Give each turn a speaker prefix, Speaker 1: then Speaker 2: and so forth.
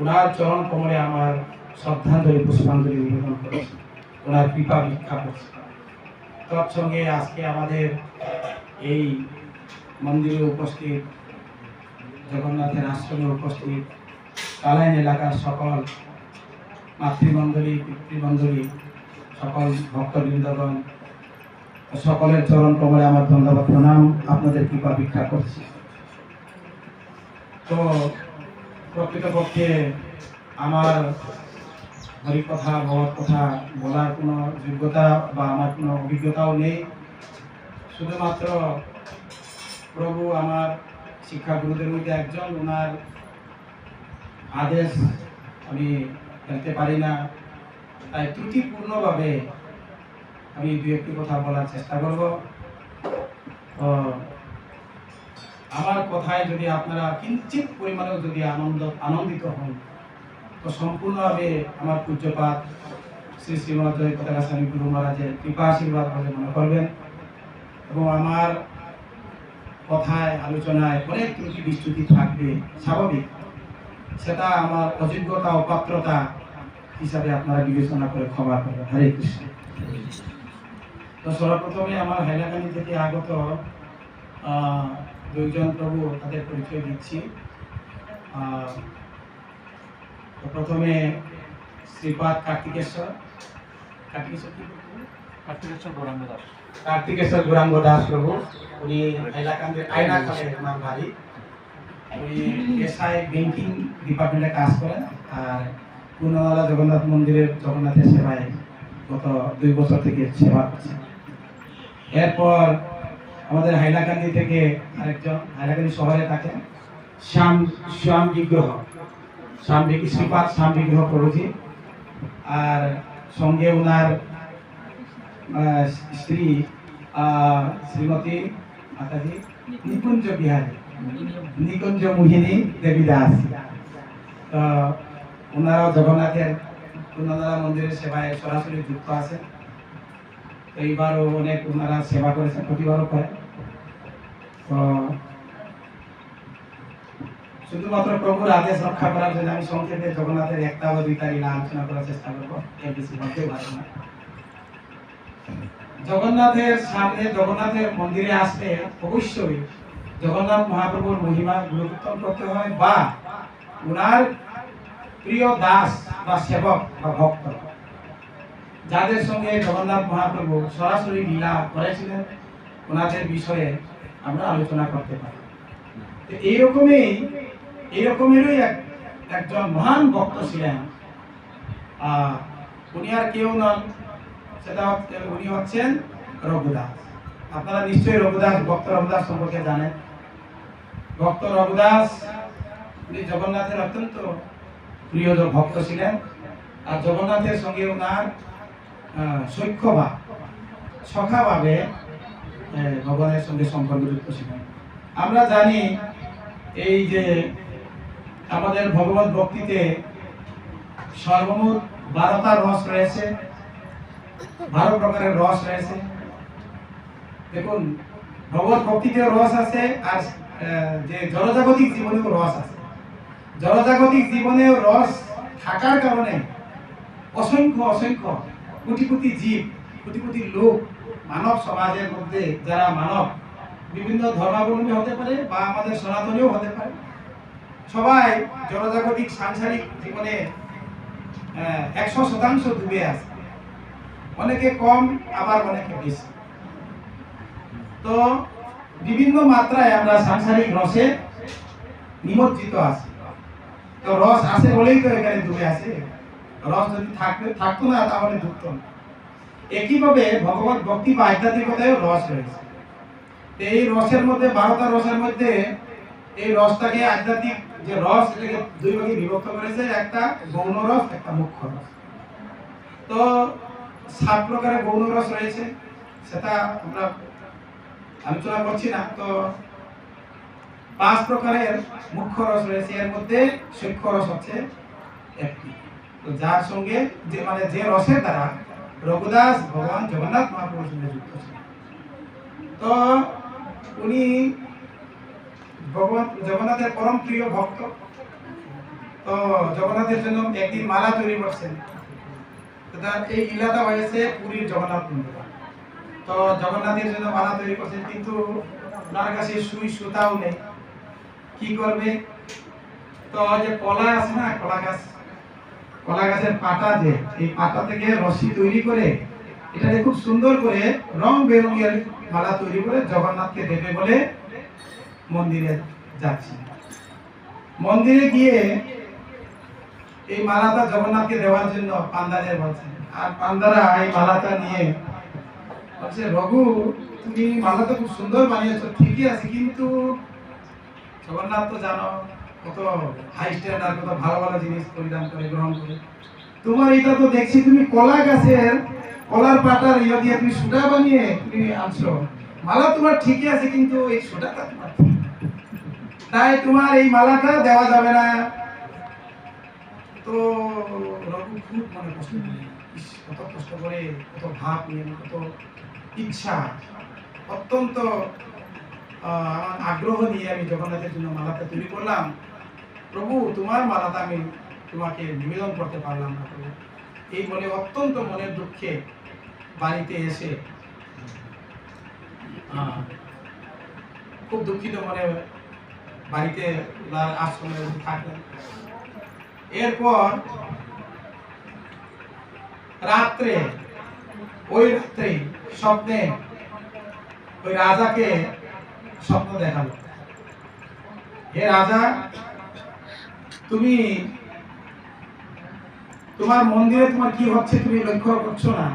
Speaker 1: ওনার চরণ কমলে আমার শ্রদ্ধাঞ্জলি, পুষ্পাঞ্জলি নিবেদন করেছি ওনার কৃপা ভিক্ষা করছি। তৎসঙ্গে আজকে আমাদের এই মন্দিরে উপস্থিত, জগন্নাথের আশ্রমে উপস্থিত, কালাইন এলাকার সকল মাতৃমণ্ডলী, পিতৃমণ্ডলী, সকল ভক্তবৃন্দগণ, সকলের চরণ কমলে আমার ধন্যবাদ, প্রণাম। আপনাদের কৃপা ভিক্ষা করছি। তো প্রকৃতপক্ষে আমার হরিকথা ভগবত কথা বলার কোনো যোগ্যতা বা আমার কোনো অভিজ্ঞতাও নেই। শুধুমাত্র প্রভু আমার শিক্ষা গুরুদের মধ্যে একজন, ওনার আদেশ আমি ফেলতে পারি না। তাই ত্রুটিপূর্ণভাবে আমি দু একটি কথা বলার চেষ্টা করব। আমার কথায় যদি আপনারা কিঞ্চিত পরিমাণেও যদি আনন্দ, আনন্দিত হন, তো সম্পূর্ণভাবে আমার পূজ্যপাত শ্রী শ্রীমদ জয় পতাকা গুরু মহারাজের কৃপা আশীর্বাদ বলে মনে করবেন। এবং আমার কথায়, আলোচনায় অনেক ত্রুটি বিস্তুতি থাকবে, স্বাভাবিক। সেটা আমার অযোগ্যতা অপাত্রতা হিসাবে আপনারা বিবেচনা করে ক্ষমা করবেন। হরে কৃষ্ণ। তো সর্বপ্রথমে আমার হাইলাকান্দি থেকে আগত দুইজন প্রভু তাদের পরিচয় দিচ্ছি। প্রথমে শ্রীপাদ কার্তিকেশ্বর। কার্তিকেশ্বর
Speaker 2: কার্তিকেশ্বর গৌরাঙ্গ দাস।
Speaker 1: কার্তিকেশ্বর গৌরাঙ্গ দাস প্রভু। উনি হাইলাকান্দির আয়না খালে ওনার বাড়ি। উনি পেশায় ব্যাংকিং ডিপার্টমেন্টে কাজ করেন আর পূর্ণমালা জগন্নাথ মন্দিরের জগন্নাথের সেবায় গত দুই বছর থেকে সেবা করছেন। এরপর আমাদের হাইলাকান্দি থেকে আরেকজন, হাইলাকান্দি শহরে থাকেন শ্যাম শ্যাম বিগ্রহ। শ্যাম শ্রীপাদ শ্যাম বিগ্রহ প্রভুজি। আর সঙ্গে ওনার স্ত্রী শ্রীমতী মাতাজি, নিকুঞ্জ বিহারী, নিকুঞ্জ মোহিনী দেবী দাস। তো ওনারাও জগন্নাথের পূর্ণদারা মন্দিরের সেবায় সরাসরি যুক্ত আছেন। এইবারও অনেক ওনারা সেবা করেছেন, প্রতিবারও করেন। তো শুধুমাত্র প্রভুর আদেশ রক্ষা করার জন্য আমি সংক্ষেপে জগন্নাথের একটা বা দুইটা লীলা আলোচনা করার চেষ্টা করব। জগন্নাথের সামনে জগন্নাথের মন্দিরে আসলে অবশ্যই জগন্নাথ মহাপ্রভুর মহিমা গুণকীর্তন করতে হয় বা ওনার প্রিয় দাস বা সেবক বা ভক্ত, যাদের সঙ্গে জগন্নাথ মহাপ্রভু সরাসরি লীলা করেছিলেন ওনাদের বিষয়ে আমরা আলোচনা করতে পারি। এইরকমই এইরকমেরই এক একজন মহান ভক্ত ছিলেন। উনি আর কেউ নন। সেটা উনি হচ্ছেন রঘুদাস। আপনারা নিশ্চয়ই রঘুদাস ভক্ত রঘুদাস সম্পর্কে জানেন। ভক্ত রঘুদাস উনি জগন্নাথের অত্যন্ত প্রিয় ভক্ত ছিলেন। আর জগন্নাথের সঙ্গে ওনার আহ, সখ্যভাব সখাভাবে ভগবানের সঙ্গে সম্পর্কযুক্ত ছিলেন আমরা জানি এই যে আমাদের ভগবত ভক্তিতে সর্বমোট বারোটা রস রয়েছে, বারো প্রকারের রস রয়েছে। দেখুন, ভগবত ভক্তিতেও রস আছে আর যে জড়জাগতিক জীবনেও রস আছে। জড়জাগতিক জীবনেও রস থাকার কারণে অসংখ্য অসংখ্য কোটি কোটি জীব কোটি কোটি লোক মানব সমাজের মধ্যে যারা মানব, বিভিন্ন ধর্মাবলম্বী হতে পারে বা আমাদের সনাতনীও হতে পারে। সবাই জনজাগতিক সাংসারিক জীবনে একশো শতাংশ ডুবে আছে। অনেকে কম, আবার অনেকে বেশি। তো বিভিন্ন মাত্রায় আমরা সাংসারিক রসে নিমজ্জিত আছি। তো রস আছে বলেই তো এখানে ডুবে আছে। রস যদি থাকতে, থাকতো না, তাহলে ডুবতো না। একইভাবে ভগবত ভক্তি বা আধ্যাত্মিকতায়ও রস রয়েছে। এই রসের মধ্যে, বারোটা রসের মধ্যে এই রসটাকে আধ্যাত্মিক যে রস, এটাকে দুই ভাগে বিভক্ত করেছে, একটা গৌণ রস, একটা মুখ্য রস। তো সাত প্রকারের গৌণ রস রয়েছে, সেটা আমরা আলোচনা করছি না। তো পাঁচ প্রকারের মুখ্য রস রয়েছে, এর মধ্যে সূক্ষ্ম রস হচ্ছে একটি। তো যার সঙ্গে যে মানে যে রসের দ্বারা রঘুদাস ভগবান জগন্নাথ মহাপ্রভুর সঙ্গে যুক্ত তো উনি ভগবান জগন্নাথের পরম প্রিয় ভক্ত। তো জগন্নাথের জন্য একদিন মালা তৈরি করছেন। তার এই লীলাটা হয়েছে পুরীর জগন্নাথ মন্দির। তো জগন্নাথের জন্য মালা তৈরি করছেন, কিন্তু ওনার কাছে সুই সুতাও নেই। কি করবে? তো যে কলা আছে না, কলা গাছ কলা গাছের পাতা যে, এই পাতা থেকে রশি তৈরি করে, এটাকে খুব সুন্দর করে রং বেরঙের মালা তৈরি করে জগন্নাথকে দেবে বলে মন্দিরে যাচ্ছি। মন্দিরে গিয়ে এই মালাটা জগন্নাথকে দেওয়ার জন্য পান্ডাদের বলছেন। আর পান্ডারা এই মালাটা নিয়ে বলছে, রঘু, তুমি মালাটা খুব সুন্দর বানিয়েছো, ঠিকই আছে, কিন্তু জগন্নাথ তো জানো কত হাই স্ট্যান্ডার্ড কত ভালো ভালো জিনিস পরিধান করে, গ্রহণ করে। তোমার এটা তো দেখছি, তুমি কলা গাছের, কলার ইয়ে দিয়ে তুমি সুতা বানিয়ে তুমি আনছো। মালা তোমার ঠিকই আছে, কিন্তু এই সুতাটা তোমার তাই তোমার এই মালাটা দেওয়া যাবে না। তো রঘু খুব মনে কষ্ট কত কষ্ট করে, কত ভাব নিয়ে, কত ইচ্ছা। অত্যন্ত আগ্রহ নিয়ে আমি জগন্নাথের জন্য মালাটা তৈরি করলাম। প্রভু, তোমার মালাটা আমি তোমাকে নিবেদন করতে পারলাম না প্রভু। এই বলে অত্যন্ত মনের দুঃখে বাড়িতে এসে খুব দুঃখিত মনে বাড়িতে আশ্রমে থাকলেন। এরপর রাত্রে, ওই রাত্রে স্বপ্নে ওই রাজাকে স্বপ্ন দেখাল। হে রাজা তুমি তোমার মন্দিরে তোমার কি হচ্ছে তুমি লক্ষ্য করছ না?